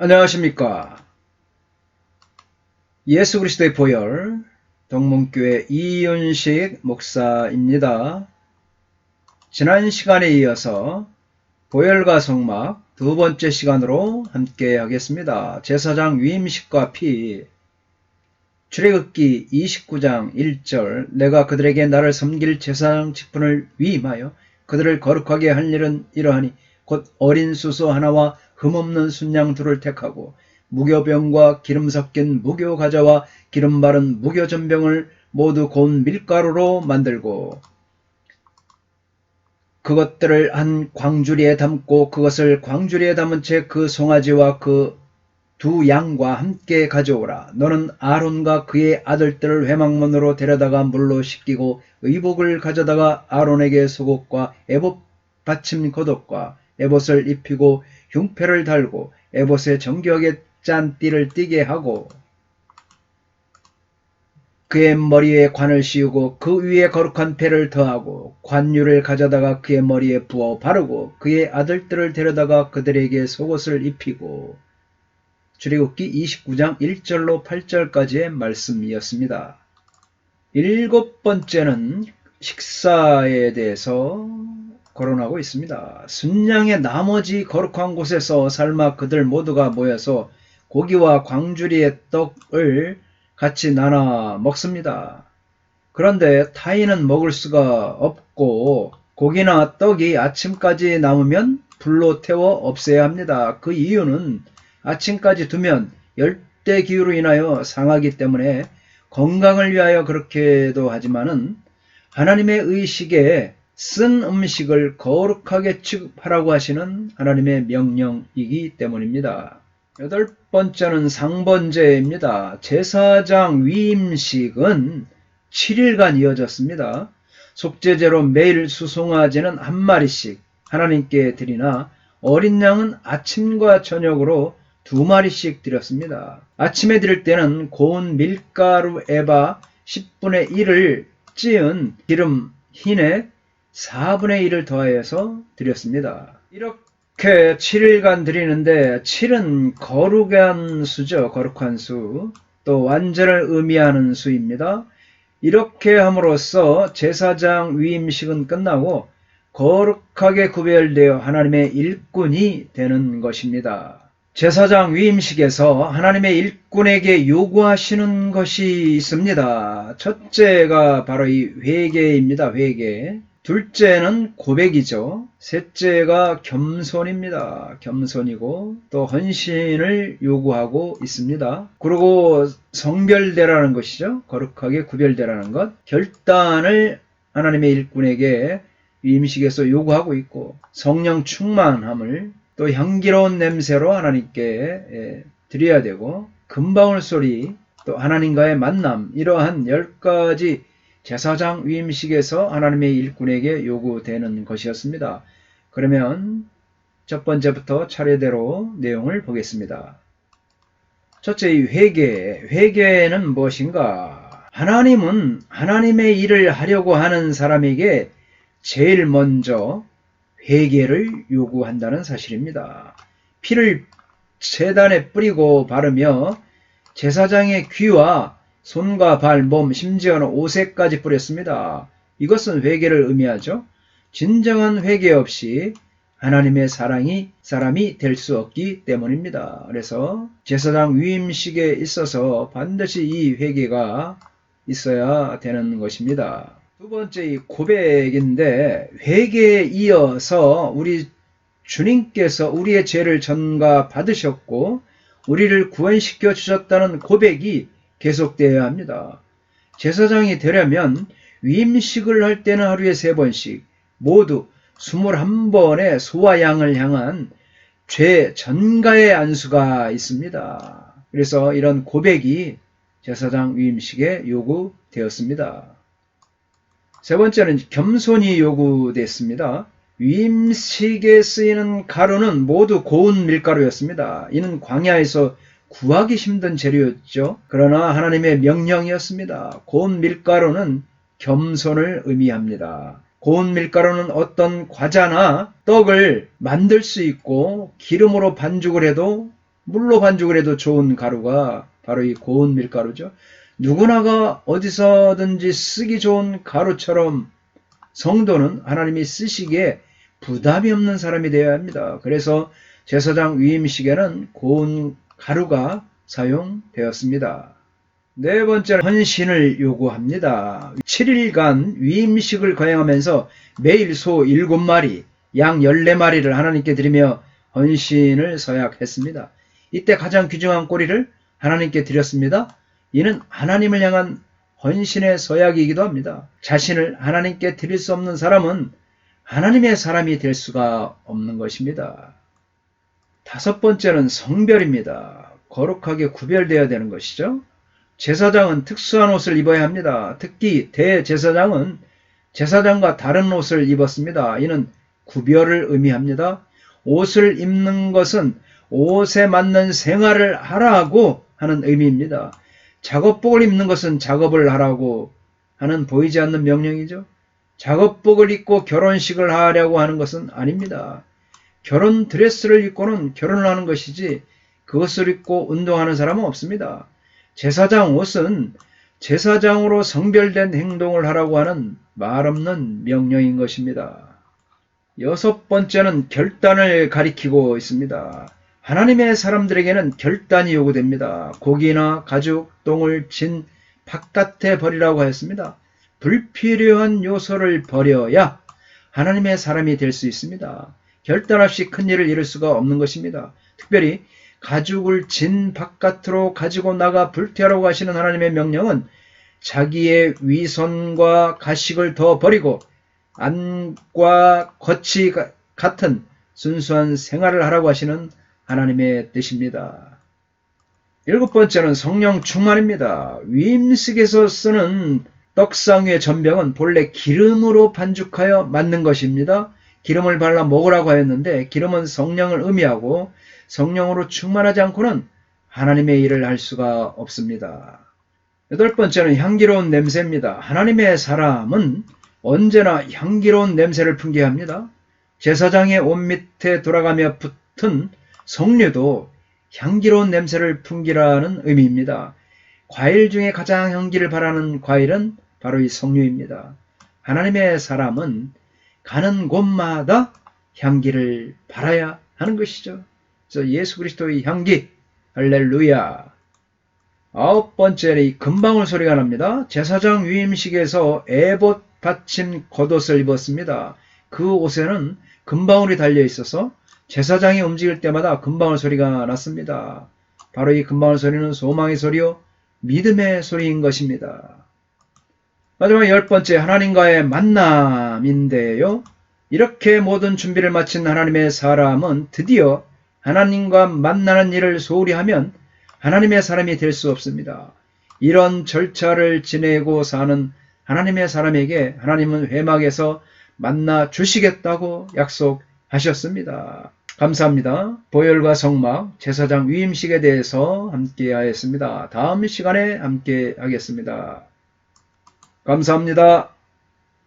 안녕하십니까. 예수 그리스도의 보혈 동문교회 이윤식 목사입니다. 지난 시간에 이어서 보혈과 성막 두 번째 시간으로 함께 하겠습니다. 제사장 위임식과 피 출애굽기 29장 1절 내가 그들에게 나를 섬길 제사장 직분을 위임하여 그들을 거룩하게 할 일은 이러하니 곧 어린 수소 하나와 흠없는 순양 둘을 택하고 무교병과 기름 섞인 무교 과자와 기름 바른 무교 전병을 모두 고운 밀가루로 만들고 그것들을 한 광주리에 담고 그것을 광주리에 담은 채 그 송아지와 그 두 양과 함께 가져오라. 너는 아론과 그의 아들들을 회막문으로 데려다가 물로 씻기고 의복을 가져다가 아론에게 속옷과 에봇 받침 겉옷과 에봇을 입히고 흉패를 달고 에봇에 정교하게 짠 띠를 띠게 하고 그의 머리에 관을 씌우고 그 위에 거룩한 패를 더하고 관유를 가져다가 그의 머리에 부어 바르고 그의 아들들을 데려다가 그들에게 속옷을 입히고 출애굽기 29장 1절로 8절까지의 말씀이었습니다. 일곱 번째는 식사에 대해서 거론하고 있습니다. 순양의 나머지 거룩한 곳에서 삶아 그들 모두가 모여서 고기와 광주리의 떡을 같이 나눠 먹습니다. 그런데 타인은 먹을 수가 없고 고기나 떡이 아침까지 남으면 불로 태워 없애야 합니다. 그 이유는 아침까지 두면 열대 기후로 인하여 상하기 때문에 건강을 위하여 그렇게도 하지만은 하나님의 의식에 쓴 음식을 거룩하게 취급하라고 하시는 하나님의 명령이기 때문입니다. 여덟 번째는 상번제입니다. 제사장 위임식은 7일간 이어졌습니다. 속죄제로 매일 수송아지는 한 마리씩 하나님께 드리나 어린 양은 아침과 저녁으로 두 마리씩 드렸습니다. 아침에 드릴 때는 고운 밀가루 에바 10분의 1을 찌은 기름 흰에 4분의 1을 더하여서 드렸습니다. 이렇게 7일간 드리는데 7은 거룩한 수죠. 거룩한 수. 또 완전을 의미하는 수입니다. 이렇게 함으로써 제사장 위임식은 끝나고 거룩하게 구별되어 하나님의 일꾼이 되는 것입니다. 제사장 위임식에서 하나님의 일꾼에게 요구하시는 것이 있습니다. 첫째가 바로 이 회개입니다. 회개. 둘째는 고백이죠. 셋째가 겸손입니다. 겸손이고 또 헌신을 요구하고 있습니다. 그리고 성별대라는 것이죠. 거룩하게 구별되라는 것. 결단을 하나님의 일꾼에게 위임식에서 요구하고 있고 성령 충만함을 또 향기로운 냄새로 하나님께 드려야 되고 금방울 소리 또 하나님과의 만남 이러한 열 가지 제사장 위임식에서 하나님의 일꾼에게 요구되는 것이었습니다. 그러면 첫 번째부터 차례대로 내용을 보겠습니다. 첫째 이 회개. 회개는 무엇인가? 하나님은 하나님의 일을 하려고 하는 사람에게 제일 먼저 회개를 요구한다는 사실입니다. 피를 재단에 뿌리고 바르며 제사장의 귀와 손과 발, 몸, 심지어는 옷에까지 뿌렸습니다. 이것은 회개를 의미하죠. 진정한 회개 없이 하나님의 사랑이 사람이 될 수 없기 때문입니다. 그래서 제사장 위임식에 있어서 반드시 이 회개가 있어야 되는 것입니다. 두 번째 이 고백인데 회개에 이어서 우리 주님께서 우리의 죄를 전가 받으셨고 우리를 구원시켜 주셨다는 고백이 계속되어야 합니다. 제사장이 되려면 위임식을 할 때는 하루에 세 번씩 모두 21번의 소와 양을 향한 죄 전가의 안수가 있습니다. 그래서 이런 고백이 제사장 위임식에 요구되었습니다. 세 번째는 겸손이 요구됐습니다. 위임식에 쓰이는 가루는 모두 고운 밀가루였습니다. 이는 광야에서 구하기 힘든 재료였죠. 그러나 하나님의 명령이었습니다. 고운 밀가루는 겸손을 의미합니다. 고운 밀가루는 어떤 과자나 떡을 만들 수 있고 기름으로 반죽을 해도 물로 반죽을 해도 좋은 가루가 바로 이 고운 밀가루죠. 누구나가 어디서든지 쓰기 좋은 가루처럼 성도는 하나님이 쓰시기에 부담이 없는 사람이 되어야 합니다. 그래서 제사장 위임식에는 고운 가루가 사용되었습니다. 네 번째는 헌신을 요구합니다. 7일간 위임식을 거행하면서 매일 소 7마리, 양 14마리를 하나님께 드리며 헌신을 서약했습니다. 이때 가장 귀중한 꼬리를 하나님께 드렸습니다. 이는 하나님을 향한 헌신의 서약이기도 합니다. 자신을 하나님께 드릴 수 없는 사람은 하나님의 사람이 될 수가 없는 것입니다. 다섯 번째는 성별입니다. 거룩하게 구별되어야 되는 것이죠. 제사장은 특수한 옷을 입어야 합니다. 특히 대제사장은 제사장과 다른 옷을 입었습니다. 이는 구별을 의미합니다. 옷을 입는 것은 옷에 맞는 생활을 하라고 하는 의미입니다. 작업복을 입는 것은 작업을 하라고 하는 보이지 않는 명령이죠. 작업복을 입고 결혼식을 하려고 하는 것은 아닙니다. 결혼 드레스를 입고는 결혼을 하는 것이지 그것을 입고 운동하는 사람은 없습니다. 제사장 옷은 제사장으로 성별된 행동을 하라고 하는 말 없는 명령인 것입니다. 여섯 번째는 결단을 가리키고 있습니다. 하나님의 사람들에게는 결단이 요구됩니다. 고기나 가죽, 똥을 진 바깥에 버리라고 하였습니다. 불필요한 요소를 버려야 하나님의 사람이 될 수 있습니다. 결단 없이 큰 일을 이룰 수가 없는 것입니다. 특별히 가죽을 진 바깥으로 가지고 나가 불태하라고 하시는 하나님의 명령은 자기의 위선과 가식을 더 버리고 안과 겉이 같은 순수한 생활을 하라고 하시는 하나님의 뜻입니다. 일곱 번째는 성령 충만입니다. 위임식에서 쓰는 떡상의 전병은 본래 기름으로 반죽하여 만든 것입니다. 기름을 발라 먹으라고 하였는데 기름은 성령을 의미하고 성령으로 충만하지 않고는 하나님의 일을 할 수가 없습니다. 여덟 번째는 향기로운 냄새입니다. 하나님의 사람은 언제나 향기로운 냄새를 풍겨야 합니다. 제사장의 옷 밑에 돌아가며 붙은 석류도 향기로운 냄새를 풍기라는 의미입니다. 과일 중에 가장 향기를 바라는 과일은 바로 이 석류입니다. 하나님의 사람은 가는 곳마다 향기를 바라야 하는 것이죠. 그래서 예수 그리스도의 향기, 할렐루야. 아홉 번째는 이 금방울 소리가 납니다. 제사장 위임식에서 에봇 받침 겉옷을 입었습니다. 그 옷에는 금방울이 달려 있어서 제사장이 움직일 때마다 금방울 소리가 났습니다. 바로 이 금방울 소리는 소망의 소리요, 믿음의 소리인 것입니다. 마지막 열 번째 하나님과의 만남인데요. 이렇게 모든 준비를 마친 하나님의 사람은 드디어 하나님과 만나는 일을 소홀히 하면 하나님의 사람이 될 수 없습니다. 이런 절차를 지내고 사는 하나님의 사람에게 하나님은 회막에서 만나 주시겠다고 약속하셨습니다. 감사합니다. 보혈과 성막, 제사장 위임식에 대해서 함께 하였습니다. 다음 시간에 함께 하겠습니다. 감사합니다.